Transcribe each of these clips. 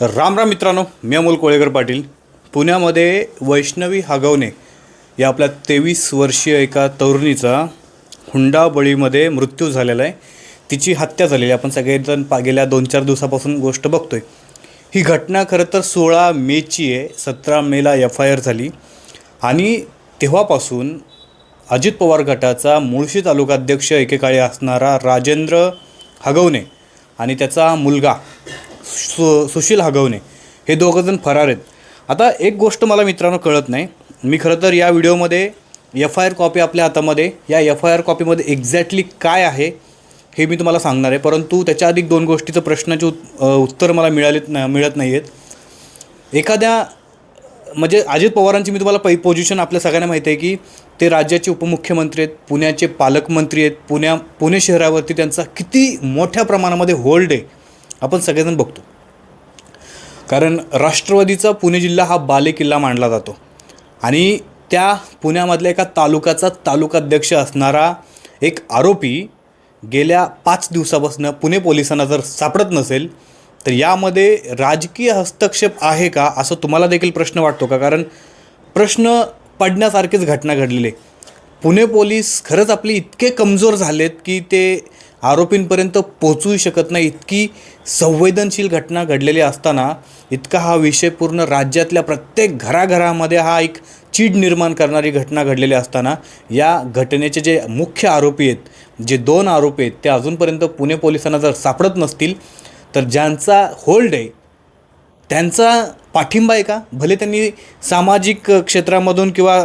राम राम मित्रांनो मी अमोल कोळेकर पाटील. पुण्यामध्ये वैष्णवी हागवणे या आपल्या तेवीस वर्षीय एका तरुणीचा हुंडाबळीमध्ये मृत्यू झालेला आहे. तिची हत्या झालेली आपण सगळेजण पा गेल्या दोन चार दिवसापासून गोष्ट बघतोय. ही घटना खरं तर सोळा मेची आहे. सतरा मेला एफ आय आर झाली. आणि तेव्हापासून अजित पवार गटाचा मुळशी तालुकाध्यक्ष एकेकाळी असणारा राजेंद्र हगवणे आणि त्याचा मुलगा सु सुशील हगवणे. हे दोघंजण फरार आहेत. आता एक गोष्ट मला मित्रांनो कळत नाही. मी खरं तर या व्हिडिओमध्ये एफ आय आर कॉपी आपल्या हातामध्ये या एफ आय आर कॉपीमध्ये एक्झॅक्टली काय आहे हे मी तुम्हाला सांगणार आहे. परंतु त्याच्या अधिक दोन गोष्टीचं प्रश्नाचे उत् उत्तर मला मिळालेत न मिळत नाही आहेत एखाद्या म्हणजे अजित पवारांची मी तुम्हाला पै पोझिशन आपल्या सगळ्यांना माहिती आहे की ते राज्याचे उपमुख्यमंत्री आहेत पुण्याचे पालकमंत्री आहेत पुण्या पुणे शहरावरती त्यांचा किती मोठ्या प्रमाणामध्ये होल्ड आहे. आपण सगळेजण बघतो. कारण राष्ट्रवादीचा पुणे जिल्हा हा बालेकिल्ला मानला जातो. आणि त्या पुण्यामधल्या एका तालुक्याचा तालुकाध्यक्ष असणारा एक आरोपी गेल्या पाच दिवसापासून पुणे पोलिसांना जर सापडत नसेल तर यामध्ये राजकीय हस्तक्षेप आहे का असं तुम्हाला देखील प्रश्न वाटतो का? कारण प्रश्न पडण्यासारखीच घटना घडलेली आहे. पुणे पोलीस खरंच आपले इतके कमजोर झालेत की ते आरोपींपर्यंत पोचवू शकत नाही. इतकी संवेदनशील घटना घडलेली असताना इतका हा विषय पूर्ण राज्यातल्या प्रत्येक घराघरामध्ये हा एक चीड निर्माण करणारी घटना घडलेली असताना या घटनेचे जे मुख्य आरोपी आहेत जे दोन आरोपी आहेत ते अजूनपर्यंत पुणे पोलिसांना जर सापडत नसतील तर ज्यांचा होल्ड आहे त्यांचा पाठिंबा आहे का? भले त्यांनी सामाजिक क्षेत्रामधून किंवा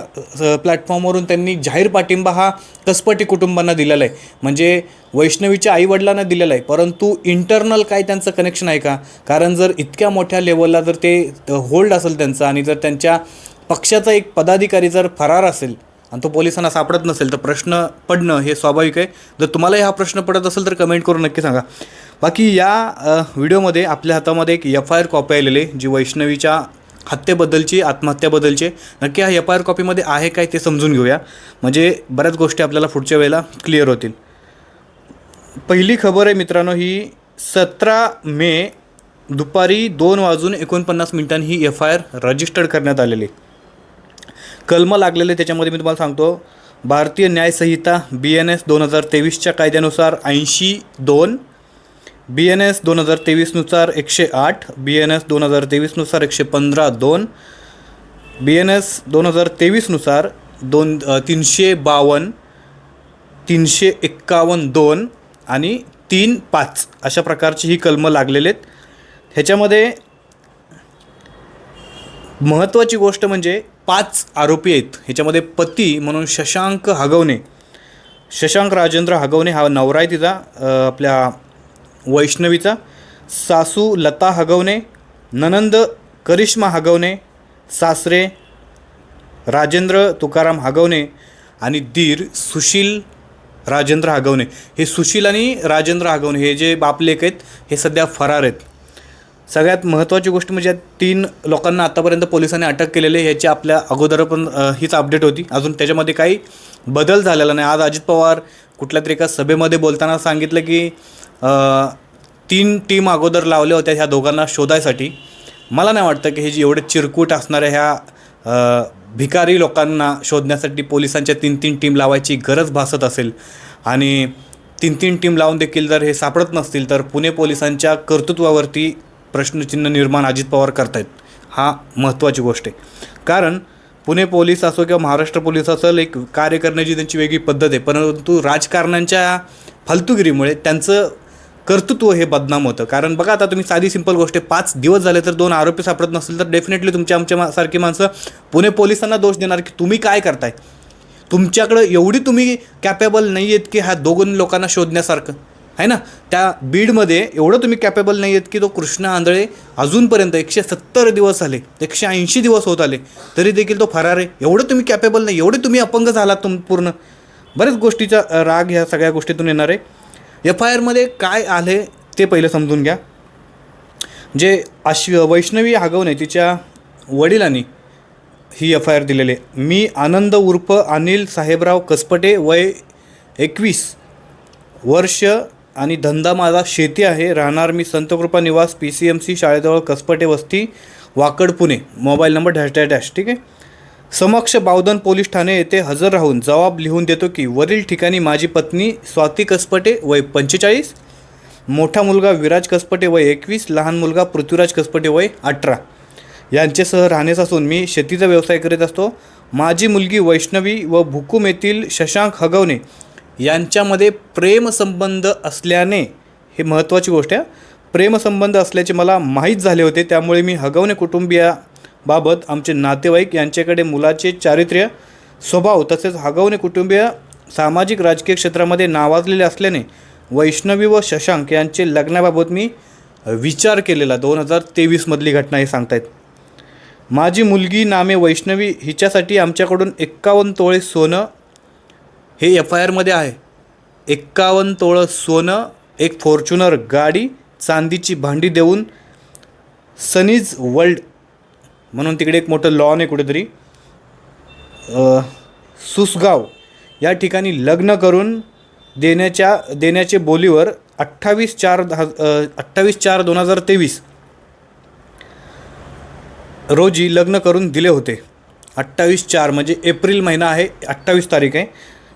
प्लॅटफॉर्मवरून त्यांनी जाहीर पाठिंबा हा कसपटी कुटुंबांना दिलेला आहे. म्हणजे वैष्णवीच्या आईवडिलांना दिलेला आहे. परंतु इंटरनल काय त्यांचं कनेक्शन आहे का? कारण जर इतक्या मोठ्या लेवलला जर ते होल्ड असेल त्यांचं आणि जर त्यांच्या पक्षाचा एक पदाधिकारी जर फरार असेल आणि तो पोलिसांना सापडत नसेल तर प्रश्न पडणं हे स्वाभाविक आहे. जर तुम्हालाही हा प्रश्न पडत असेल तर कमेंट करून नक्की सांगा. बाकी या व्हिडिओमध्ये आपल्या हातामध्ये एक एफ आय आर कॉपी आलेली जी वैष्णवीच्या हत्येबद्दलची आत्महत्याबद्दलची. नक्की हा एफ आय आर कॉपीमध्ये आहे काय ते समजून घेऊया. म्हणजे बऱ्याच गोष्टी आपल्याला पुढच्या वेळेला क्लिअर होतील. पहिली खबर आहे मित्रांनो ही सतरा मे दुपारी दोन वाजून एकोणपन्नास मिनिटांनी ही एफ आय आर रजिस्टर्ड करण्यात आलेली कलम कलमं लागलेले त्याच्यामध्ये मी तुम्हाला सांगतो भारतीय न्यायसंहिता बी एन एस दोन हजार तेवीसच्या कायद्यानुसार ऐंशी दोन बी एन एस दोन हजार तेवीसनुसार एकशे आठ बी एन एस दोन हजार तेवीसनुसार एकशे पंधरा दोन बी एन एस दोन हजार तेवीसनुसार दोन तीनशे बावन्न तीनशे एक्कावन्न दोन आणि तीन पाच अशा प्रकारची ही कलमं लागलेली आहेत. ह्याच्यामध्ये महत्त्वाची गोष्ट म्हणजे पाच आरोपी आहेत. ह्याच्यामध्ये पती म्हणून शशांक हगवणे. शशांक राजेंद्र हगवणे हा नवरा आहे तिचा आपल्या वैष्णवीचा सासू लता हगवणे ननंद करिश्मा हगवणे सासरे राजेंद्र तुकाराम हगवणे आणि दीर सुशील राजेंद्र हगवणे. हे सुशील आणि राजेंद्र हगवणे हे जे बापलेक आहेत हे सध्या फरार आहेत. सगळ्यात महत्त्वाची गोष्ट म्हणजे तीन लोकांना आतापर्यंत पोलिसांनी अटक केलेली ह्याची आपल्या अगोदर पण हीच अपडेट होती. अजून त्याच्यामध्ये काही बदल झालेला नाही. आज अजित पवार कुठल्या तरी एका सभेमध्ये बोलताना सांगितलं की तीन टीम अगोदर लावल्या होत्या ह्या दोघांना शोधायसाठी. मला नाही वाटतं की हे जे एवढे चिरकूट असणाऱ्या ह्या भिकारी लोकांना शोधण्यासाठी पोलिसांच्या तीन तीन टीम लावायची गरज भासत असेल आणि तीन तीन टीम लावून देखील जर हे सापडत नसतील तर पुणे पोलिसांच्या कर्तृत्वावरती प्रश्नचिन्ह निर्माण अजित पवार करतायत. हा महत्त्वाची गोष्ट आहे. कारण पुणे पोलीस असो किंवा महाराष्ट्र पोलीस असेल एक कार्य करण्याची त्यांची वेगळी पद्धत आहे. परंतु राजकारण्यांच्या फालतुगिरीमुळे त्यांचं कर्तृत्व हे बदनाम होतं. कारण बघा आता तुम्ही साधी सिंपल गोष्ट आहे. पाच दिवस झाले तर दोन आरोपी सापडत नसतील तर डेफिनेटली तुमच्या आमच्या मा- सारखी माणसं पुणे पोलिसांना दोष देणार की तुम्ही काय करताय? तुमच्याकडं एवढी तुम्ही कॅपेबल नाही आहेत की ह्या दोघं लोकांना शोधण्यासारखं. आहे ना? त्या बीडमध्ये एवढं तुम्ही कॅपेबल नाही आहेत की तो कृष्ण आंधळे अजूनपर्यंत एकशे सत्तर दिवस झाले एकशे ऐंशी दिवस होत आले तरी देखील तो फरार आहे. एवढं तुम्ही कॅपेबल नाही एवढे तुम्ही अपंग झालात तुम पूर्ण. बऱ्याच गोष्टीचा राग ह्या सगळ्या गोष्टीतून येणार आहे. एफ आय आरमध्ये काय आले ते पहिलं समजून घ्या. जे आश्व वैष्णवी हागवणे तिच्या वडिलांनी ही एफ आय आर दिलेली. आहे मी आनंद उर्फ अनिल साहेबराव कसपटे वय एकवीस वर्ष आणि धंदा माझा शेती आहे. राहणार मी Santkrupa Niwas P C M C शाळेजवळ Kaspate Vasti Wakad Pune. Mobile number dash dash dash ठीक आहे? समक्ष बावधन पोलीस ठाणे येथे हजर राहून जबाब लिहून देतो की वरील ठिकाणी माझी पत्नी स्वाती कसपटे वय पंचेचाळीस मोठा मुलगा विराज कसपटे वय एकवीस लहान मुलगा पृथ्वीराज कसपटे वय अठरा. यांच्यासह राहण्यास असून मी शेतीचा व्यवसाय करीत असतो. माझी मुलगी वैष्णवी व भुकुम येथील शशांक हगवणे यांच्यामध्ये प्रेमसंबंध असल्याने हे महत्त्वाची गोष्ट आहे. प्रेमसंबंध असल्याचे मला माहीत झाले होते. त्यामुळे मी हगवणे कुटुंबियाबाबत आमचे नातेवाईक यांच्याकडे मुलाचे चारित्र्य स्वभाव तसेच हगवणे कुटुंबीय सामाजिक राजकीय क्षेत्रामध्ये नावाजलेले असल्याने वैष्णवी व शशांक यांचे लग्नाबाबत मी विचार केलेला. दोन हजार तेवीसमधली घटना हे सांगतायत. माझी मुलगी नामे वैष्णवी हिच्यासाठी आमच्याकडून एक्कावन्न तोळे सोनं हे एफ आय आरमध्ये आहे. एक्कावन्न तोळं सोनं एक फॉर्च्युनर गाडी चांदीची भांडी देऊन सनीज वर्ल्ड म्हणून तिकडे एक मोठं लॉन आहे कुठेतरी. सुसगाव. या ठिकाणी लग्न करून देण्याच्या देण्याचे बोलीवर अठ्ठावीस चार दहा अठ्ठावीस चार दोन हजार तेवीस रोजी लग्न करून दिले होते. अठ्ठावीस चार म्हणजे एप्रिल महिना आहे अठ्ठावीस तारीख आहे.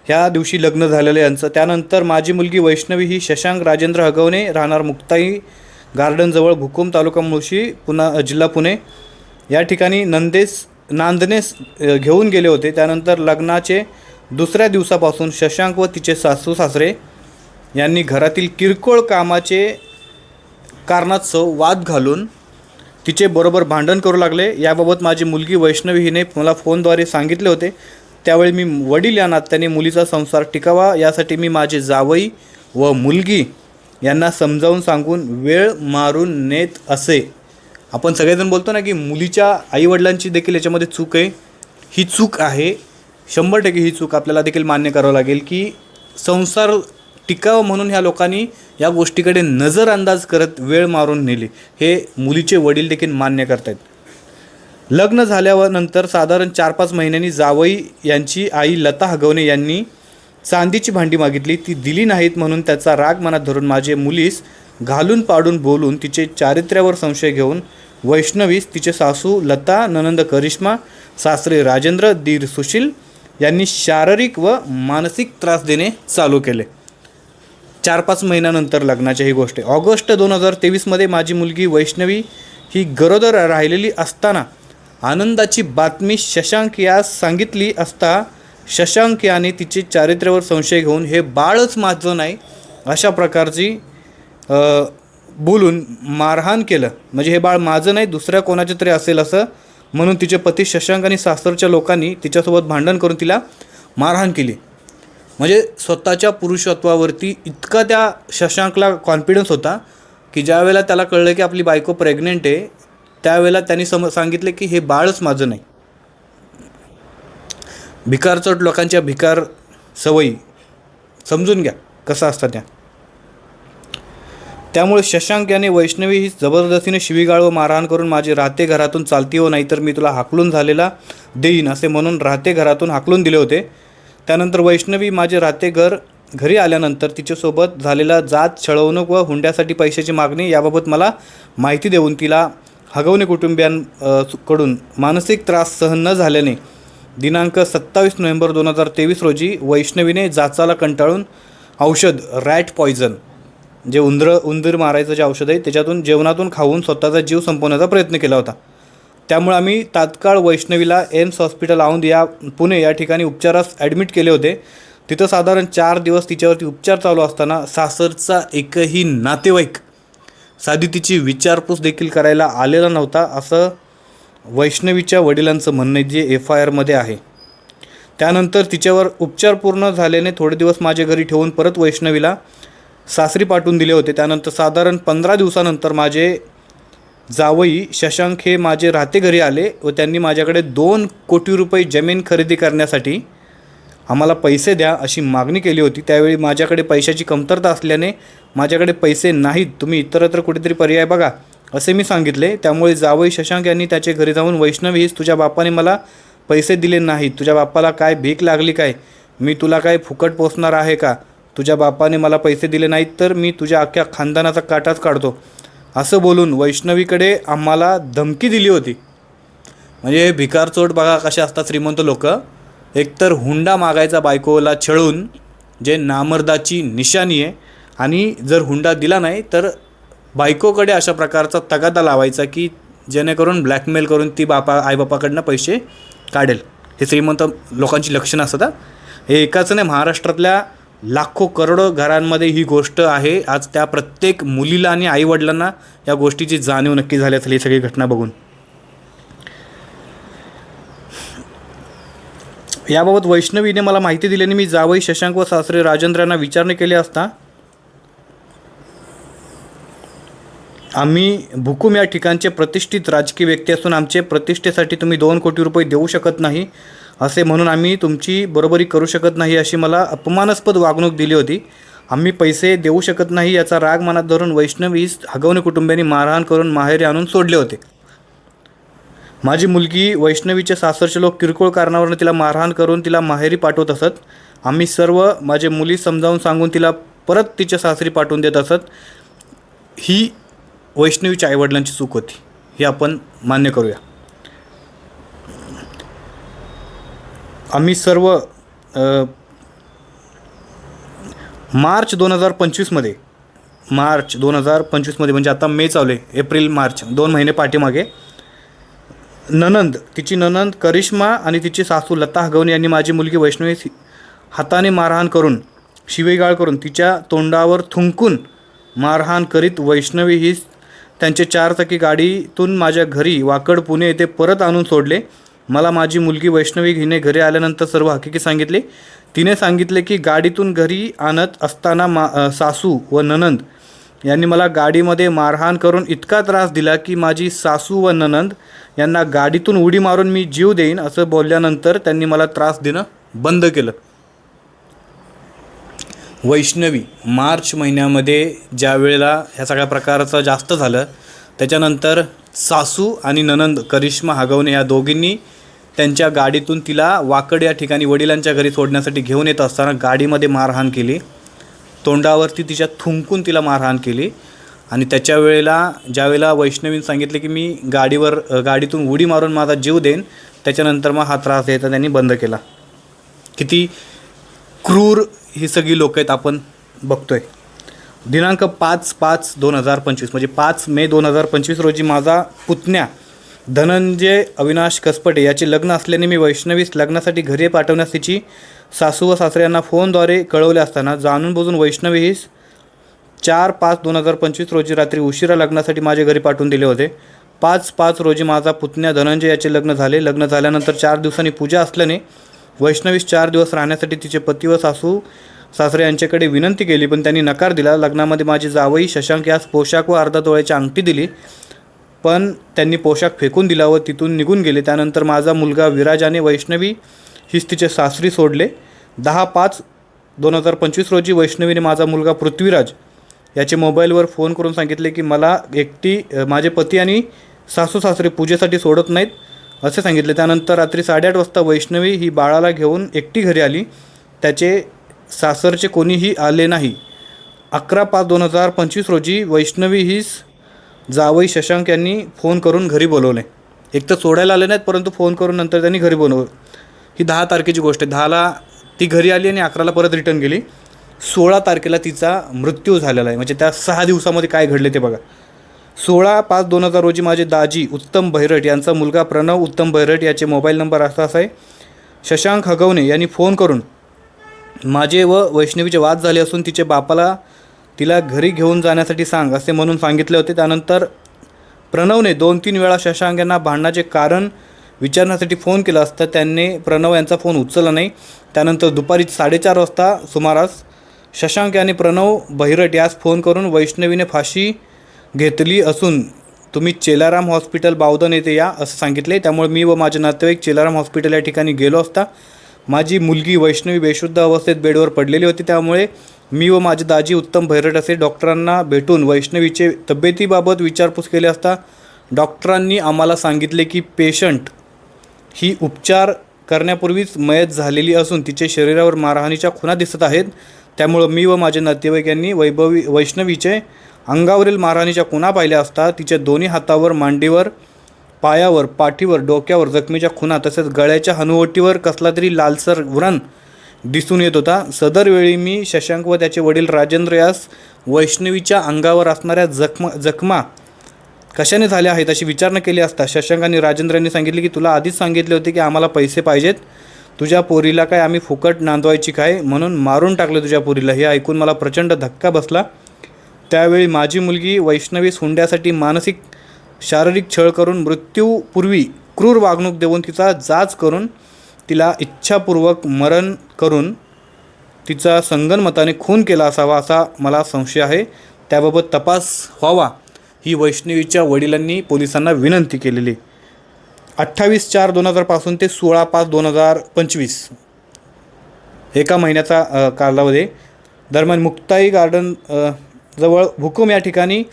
ह्या दिवशी लग्न झालेलं यांचं. त्यानंतर माझी मुलगी वैष्णवी ही शशांक राजेंद्र हगवणे राहणार मुक्ताई गार्डनजवळ भुकुम तालुका मुळशी पुन्हा जिल्हा पुणे. या ठिकाणी नंदेस नांदनेस घेऊन गेले होते. त्यानंतर लग्नाचे दुसऱ्या दिवसापासून शशांक व तिचे सासू सासरे यांनी घरातील किरकोळ कामाचे कारणास्तव वाद घालून तिचे बरोबर भांडण करू लागले. याबाबत माझी मुलगी वैष्णवी हिने मला फोनद्वारे सांगितले होते. त्यावेळी मी वडील या नात्याने मुलीचा संसार टिकावा यासाठी मी माझे जावई व मुलगी यांना समजावून सांगून वेळ मारून नेत असे. आपण सगळेजण बोलतो ना की मुलीच्या आईवडिलांची देखील याच्यामध्ये चूक आहे. ही चूक आहे. शंभर टक्के ही चूक आपल्याला देखील मान्य करावं लागेल की संसार टिकावं म्हणून ह्या लोकांनी या गोष्टीकडे नजरअंदाज करत वेळ मारून नेली. हे मुलीचे वडील देखील मान्य करतायत. लग्न झाल्यावर नंतर साधारण चार पाच महिन्यांनी जावई यांची आई लता हगवणे यांनी चांदीची भांडी मागितली. ती दिली नाहीत म्हणून त्याचा राग मनात धरून माझे मुलीस घालून पाडून बोलून तिचे चारित्र्यावर संशय घेऊन वैष्णवीस तिचे सासू लता ननंद करिश्मा सासरे राजेंद्र दीर सुशील यांनी शारीरिक व मानसिक त्रास देणे चालू केले. चार पाच महिन्यानंतर लग्नाच्या ही गोष्ट. आहे ऑगस्ट दोन हजार तेवीसमध्ये माझी मुलगी वैष्णवी ही गरोदर राहिलेली असताना आनंदाची बातमी शशांक यास सांगितली असता शशांक याने तिचे चारित्र्यावर संशय घेऊन हे बाळच माझं नाही अशा प्रकारची बोलून मारहाण केलं. म्हणजे हे बाळ माझं नाही दुसऱ्या कोणाचे तरी असेल असं म्हणून तिचे पती शशांक आणि सासरच्या लोकांनी तिच्यासोबत भांडण करून तिला मारहाण केली. म्हणजे स्वतःच्या पुरुषत्वावरती इतका त्या शशांकला कॉन्फिडन्स होता की ज्यावेळेला त्याला कळलं की आपली बायको प्रेग्नेंट आहे त्यावेळेला त्यांनी सम सांगितले की हे बाळच माझं नाही. भिकारचोट लोकांच्या भिकार सवयी. समजून घ्या कसं असतं त्या. त्यामुळे शशांक याने वैष्णवी ही जबरदस्तीने शिवीगाळ व मारहाण करून माझे राहते घरातून चालती हो नाहीतर मी तुला हाकलून झालेला देईन असे म्हणून राहते घरातून हाकलून दिले होते. त्यानंतर वैष्णवी माझे राहते घर घरी आल्यानंतर तिच्यासोबत झालेला जात छळवणूक व हुंड्यासाठी पैशाची मागणी याबाबत मला माहिती देऊन तिला हगवणे कुटुंबियां कडून मानसिक त्रास सहन न झाल्याने दिनांक सत्तावीस नोव्हेंबर दोन हजार तेवीस रोजी वैष्णवीने जाचाला कंटाळून औषध रॅट पॉयझन जे उंदर उंदीर मारायचं जे औषध आहे त्याच्यातून जेवणातून खाऊन स्वतःचा जीव संपवण्याचा प्रयत्न केला होता. त्यामुळे आम्ही तात्काळ वैष्णवीला एम्स हॉस्पिटल औंध या पुणे या ठिकाणी उपचारास ॲडमिट केले होते. तिथं साधारण चार दिवस तिच्यावरती उपचार चालू असताना सासरचा एकही नातेवाईक साधी तिची विचारपूस देखील करायला आलेला नव्हता असं वैष्णवीच्या वडिलांचं म्हणणं आहे जे एफ आय आरमध्ये आहे. त्यानंतर तिच्यावर उपचार पूर्ण झाल्याने थोडे दिवस माझ्या घरी ठेवून परत वैष्णवीला सासरी पाठवून दिले होते. त्यानंतर साधारण पंधरा दिवसानंतर माझे जावई शशांक हे माझे राहते घरी आले व त्यांनी माझ्याकडे दोन कोटी रुपये जमीन खरेदी करण्यासाठी आम्हाला पैसे द्या अशी मागणी केली होती. त्यावेळी माझ्याकडे पैशाची कमतरता असल्याने माझ्याकडे पैसे नाहीत. तुम्ही इतरत्र कुठेतरी पर्याय बघा असे मी सांगितले. त्यामुळे जावई शशांक यांनी त्याचे घरी जाऊन वैष्णवीस तुझ्या बापाने मला पैसे दिले नाहीत. तुझ्या बापाला काय भीक लागली काय? मी तुला काय फुकट पोचणार आहे का? तुझ्या बापाने मला पैसे दिले नाहीत तर मी तुझ्या अख्ख्या खानदानाचा काटाच काढतो. असं बोलून वैष्णवीकडे आम्हाला धमकी दिली होती. म्हणजे भिकार चोट बघा कसे असतात श्रीमंत लोक. एकतर हुंडा मागायचा बायकोला छळून जे नामर्दाची निशाणी आहे आणि जर हुंडा दिला नाही तर बायकोकडे अशा प्रकारचा तगादा लावायचा की जेणेकरून ब्लॅकमेल करून ती बापा आईबापाकडनं पैसे काढेल. हे श्रीमंत लोकांची लक्षणं असतात हे एकाच नाही महाराष्ट्रातल्या लाखो करोडो घरांमध्ये ही गोष्ट आहे. आज त्या प्रत्येक मुलीला आणि आईवडिलांना या गोष्टीची जाणीव नक्की झाली असेल ही सगळी घटना बघून. याबाबत वैष्णवीने मला माहिती दिल्याने मी जावई शशांक व सासरे राजेंद्र यांना विचारणे केले असता आम्ही भुकुम या ठिकाणचे प्रतिष्ठित राजकीय व्यक्ती असून आमचे प्रतिष्ठेसाठी तुम्ही दोन कोटी रुपये देऊ शकत नाही असे म्हणून आम्ही तुमची बरोबरी करू शकत नाही अशी मला अपमानास्पद वागणूक दिली होती. आम्ही पैसे देऊ शकत नाही याचा राग मनात धरून वैष्णवीस हगवणे कुटुंबियांनी मारहाण करून माहेरी आणून सोडले होते. माझी मुलगी वैष्णवीचे सासरचे लोक किरकोळ कारणावरून तिला मारहाण करून तिला माहेरी पाठवत असत. आम्ही सर्व माझे मुली समजावून सांगून तिला परत तिच्या सासरी पाठवून देत असत. ही वैष्णवीच्या आईवडिलांची चूक होती. हे आपण मान्य करूया. आम्ही सर्व मार्च दोन हजार पंचवीसमध्ये मार्च दोन हजार पंचवीसमध्ये म्हणजे आता मे चालू आहे एप्रिल मार्च दोन महिने पाठीमागे ननंद तिची ननंद करिश्मा आणि तिची सासू लता हगवणे यांनी माझी मुलगी वैष्णवी हाताने मारहाण करून शिवेगाळ करून तिच्या तोंडावर थुंकून मारहाण करीत वैष्णवी ही त्यांचे चारचाकी गाडीतून माझ्या घरी वाकड पुणे येथे परत आणून सोडले. मला माझी मुलगी वैष्णवी हिने घरी आल्यानंतर सर्व हकीकी सांगितले. तिने सांगितले की गाडीतून घरी आणत असताना मा सासू व ननंद यांनी मला गाडीमध्ये मारहाण करून इतका त्रास दिला की माझी सासू व ननंद यांना गाडीतून उडी मारून मी जीव देईन असं बोलल्यानंतर त्यांनी मला त्रास देणं बंद केलं. वैष्णवी मार्च महिन्यामध्ये ज्या वेळेला ह्या सगळ्या प्रकारचं जास्त झालं त्याच्यानंतर सासू आणि ननंद करिश्मा हागवणे या दोघींनी त्यांच्या गाडीतून तिला वाकड या ठिकाणी वडिलांच्या घरी सोडण्यासाठी घेऊन येत असताना गाडीमध्ये मारहाण केली. तोंडावरती तिच्या थुंकून तिला मारहाण केली. आणि त्याच्या वेळेला ज्यावेळेला वैष्णवीन सांगितले की मी गाडीवर गाडीतून उडी मारून माझा जीव देईन त्याच्यानंतर मग हा त्रास द्यायचा त्यांनी बंद केला. किती क्रूर ही सगळी लोक आहेत आपण बघतोय. दिनांक पाच पाच दोन हजार पंचवीस म्हणजे पाच मे दोन हजार पंचवीस रोजी माझा पुतण्या धनंजय अविनाश कसपटे याचे लग्न असल्याने मी वैष्णवीस लग्नासाठी घरी पाठवण्यास तिची सासू व सासरे यांना फोनद्वारे कळवले असताना जाणून बुजून वैष्णवीस चार पाच दोन हजार पंचवीस रोजी रात्री उशिरा लग्नासाठी माझ्या घरी पाठवून दिले होते. पाच पाच रोजी माझा पुतण्या धनंजय याचे लग्न झाले. लग्न झाल्यानंतर चार दिवसांनी पूजा असल्याने वैष्णवीस चार दिवस राहण्यासाठी तिचे पती व सासू सासरे यांच्याकडे विनंती केली पण त्यांनी नकार दिला. लग्नामध्ये माझी जावई शशांक यास पोशाख व अर्धा डोळ्याची अंगठी दिली. पण त्यांनी पोशाख फेकून दिला व तिथून निघून गेले. त्यानंतर माझा मुलगा विराजाने वैष्णवी हीच तिचे सासरी सोडले. दहा पाच दोन हजार पंचवीस रोजी वैष्णवीने माझा मुलगा पृथ्वीराज याचे मोबाईलवर फोन करून सांगितले की मला एकटी माझे पती आणि सासू सासरे पूजेसाठी सोडत नाहीत असे सांगितले. त्यानंतर रात्री साडेआठ वाजता वैष्णवी ही बाळाला घेऊन एकटी घरी आली. त्याचे सासरचे कोणीही आले नाही. अकरा पाच दोन हजार पंचवीस रोजी वैष्णवी हीच जावई शशांक यांनी फोन करून घरी बोलवले. एक तर सोडायला आले नाहीत परंतु फोन करून नंतर त्यांनी घरी बोलवलं ही दहा तारखेची गोष्ट आहे. दहाला ती घरी आली आणि अकराला परत रिटर्न गेली. सोळा तारखेला तिचा मृत्यू झालेला आहे. म्हणजे त्या सहा दिवसामध्ये काय घडले ते बघा. सोळा पाच दोन हजार रोजी माझे दाजी उत्तम भैरट यांचा मुलगा प्रणव उत्तम भैरट याचे मोबाईल नंबर असा असा आहे. शशांक हगवणे यांनी फोन करून माझे व वैष्णवीचे वाद झाले असून तिचे बापाला तिला घरी घेऊन जाण्यासाठी सांग असे म्हणून सांगितले होते. त्यानंतर प्रणवने दोन तीन वेळा शशांक यांना भांडणाचे कारण विचारण्यासाठी फोन केला असता त्यांनी प्रणव यांचा फोन उचलला नाही. त्यानंतर दुपारी साडेचार वाजता सुमारास शशांक यांनी प्रणव बहिरट यास फोन करून वैष्णवीने फाशी घेतली असून तुम्ही चेलाराम हॉस्पिटल बावधन येथे या असं सांगितले. त्यामुळे मी व माझे नातेवाईक चेलाराम हॉस्पिटल या ठिकाणी गेलो असता. माझी मुलगी वैष्णवी बेशुद्ध अवस्थेत बेडवर पडलेली होती. त्यामुळे मी व माझे दाजी उत्तम भैरट असे डॉक्टरांना भेटून वैष्णवीचे तब्येतीबाबत विचारपूस केली असता डॉक्टरांनी आम्हाला सांगितले की पेशंट ही उपचार करण्यापूर्वीच मयत झालेली असून तिचे शरीरावर मारहाणीच्या खुणा दिसत आहेत. त्यामुळं मी व माझे नातेवाईक यांनी वैभवी वैष्णवीचे अंगावरील मारहाणीच्या खुणा पाहिल्या असता तिच्या दोन्ही हातावर मांडीवर पायावर पाठीवर डोक्यावर जखमीच्या खुणा तसेच गळ्याच्या हनुवटीवर कसला तरी लालसर व्रण दिसून येत होता. सदर वेळी मी शशांक व त्याचे वडील राजेंद्र यास वैष्णवीच्या अंगावर असणाऱ्या जखमा जखमा कशाने झाल्या आहेत अशी विचारणा केली असता शशांक आणि राजेंद्रांनी सांगितले की तुला आधीच सांगितले होते की आम्हाला पैसे पाहिजेत. तुझ्या पोरीला काय आम्ही फुकट नांदवायची काय? म्हणून मारून टाकले तुझ्या पोरीला. हे ऐकून मला प्रचंड धक्का बसला. त्यावेळी माझी मुलगी वैष्णवी हुंड्यासाठी मानसिक शारीरिक छळ करून मृत्यूपूर्वी क्रूर वागणूक देऊन तिचा जाच करून तिला इच्छापूर्वक मरण करून तिचा संगनमताने खून केला असावा असा मला संशय आहे. त्याबाबत तपास व्हावा ही वैष्णवीच्या वडिलांनी पोलिसांना विनंती केलेली. अठ्ठावीस चार दोन हजारपासून ते सोळा पाच दोन हजार पंचवीस. एका महिन्याचा कालावधी. दरम्यान मुक्ताई गार्डन जवळ भुकुम या ठिकाणी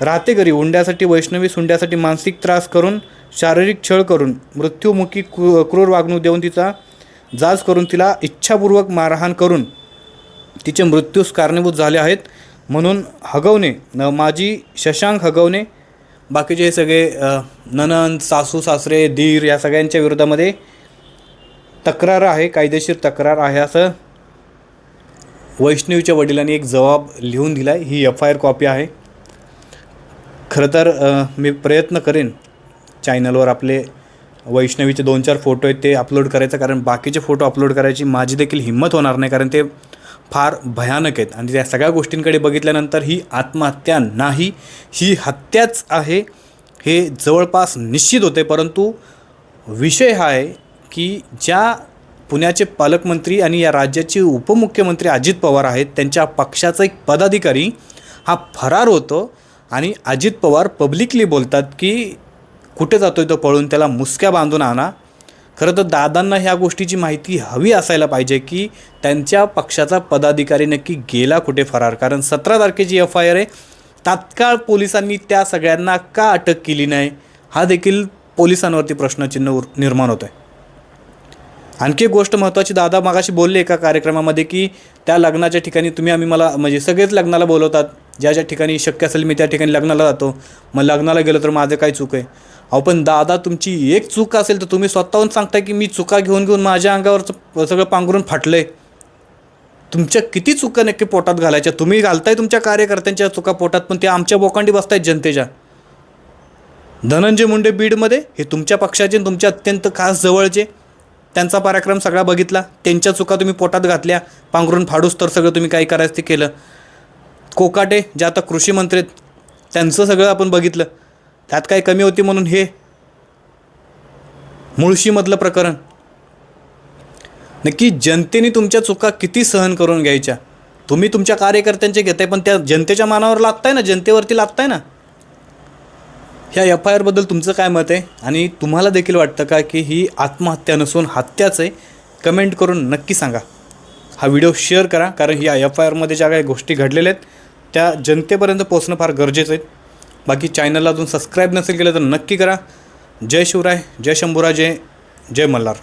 राहते घरी. हुंड्यासाठी वैष्णवी सुंड्यासाठी मानसिक त्रास करून शारीरिक छळ करून मृत्यूमुखी क्रू क्रूर वागणूक देऊन तिचा जाच करून तिला इच्छापूर्वक मारहाण करून तिचे मृत्यूस कारणीभूत झाले आहेत. म्हणून हगवणे न माझी शशांक हगवणे बाकीचे सगळे ननंद सासू सासरे धीर या सगळ्यांच्या विरोधामध्ये तक्रार आहे कायदेशीर तक्रार आहे असं वैष्णवीच्या वडिलांनी एक जबाब लिहून दिला आहे ही एफ आय आर कॉपी आहे. खरं तर मी प्रयत्न करेन चॅनलवर आपले वैष्णवीचे दोन चार फोटो आहेत ते अपलोड करायचं. कारण बाकीचे फोटो अपलोड करायची माझी देखील हिंमत होणार नाही कारण ते फार भयानक आहेत. आणि त्या सगळ्या गोष्टींकडे बघितल्यानंतर ही आत्महत्या नाही ही हत्याच आहे. हे जवळपास निश्चित होते परंतु विषय हा आहे की ज्या पुण्याचे पालकमंत्री आणि या राज्याचे उपमुख्यमंत्री अजित पवार आहेत त्यांच्या पक्षाचा एक पदाधिकारी हा फरार होतो. आणि अजित पवार पब्लिकली बोलतात की कुठे जातोय तो पळून त्याला मुसक्या बांधून आणा. खरं तर दादांना ह्या गोष्टीची माहिती हवी असायला पाहिजे की त्यांच्या पक्षाचा पदाधिकारी नक्की गेला कुठे फरार. कारण सतरा तारखेची एफ आय आर आहे. तात्काळ पोलिसांनी त्या सगळ्यांना का अटक केली नाही? हा देखील पोलिसांवरती प्रश्नचिन्ह उर- निर्माण होतं आहे आणखी एक गोष्ट महत्त्वाची दादा मागाशी बोलले एका कार्यक्रमामध्ये की त्या लग्नाच्या ठिकाणी तुम्ही आम्ही मला म्हणजे सगळेच लग्नाला बोलवतात. ज्या ज्या ठिकाणी शक्य असेल मी त्या ठिकाणी लग्नाला जातो. मग लग्नाला गेलो तर माझं काय चूक आहे? अहो पण दादा तुमची एक चूक असेल तर तुम्ही स्वतःहून सांगताय की मी चुका घेऊन घेऊन माझ्या अंगावरचं सगळं पांघरून फाटलं आहे तुमच्या किती चुका नक्की पोटात घालायच्या? तुम्ही घालताय तुमच्या कार्यकर्त्यांच्या चुका पोटात पण ते आमच्या बोकांडी बसतायत जनतेच्या. धनंजय मुंडे बीडमध्ये हे तुमच्या पक्षाचे तुमच्या अत्यंत खास जवळचे. त्यांचा पराक्रम सगळा बघितला. त्यांच्या चुका तुम्ही पोटात घातल्या. पांघरून फाडूस तर सगळं तुम्ही काही करायचं ते केलं. कोकाटे जे आता कृषी मंत्री आहेत त्यांचं सगळं आपण बघितलं. त्यात काय कमी होती म्हणून हे? मुळशीमधलं प्रकरण. नक्की जनतेने तुमच्या चुका किती सहन करून घ्यायच्या? तुम्ही तुमच्या कार्यकर्त्यांचे घेताय पण त्या जनतेच्या मानावर लागताय ना? जनतेवरती लागताय ना? ह्या एफ आय आरबद्दल तुमचं काय मत आहे? आणि तुम्हाला देखील वाटतं का की ही आत्महत्या नसून हत्याच आहे? कमेंट करून नक्की सांगा. हा व्हिडिओ शेअर करा कारण या एफ आय आरमध्ये ज्या काही गोष्टी घडलेल्या आहेत त्या जनतेपर्यंत पोचणं फार गरजेचं आहे. बाकी चॅनलला अजून सबस्क्राईब नसेल केलं तर नक्की करा. जय शिवराय जय शंभूराजे जय मल्हार.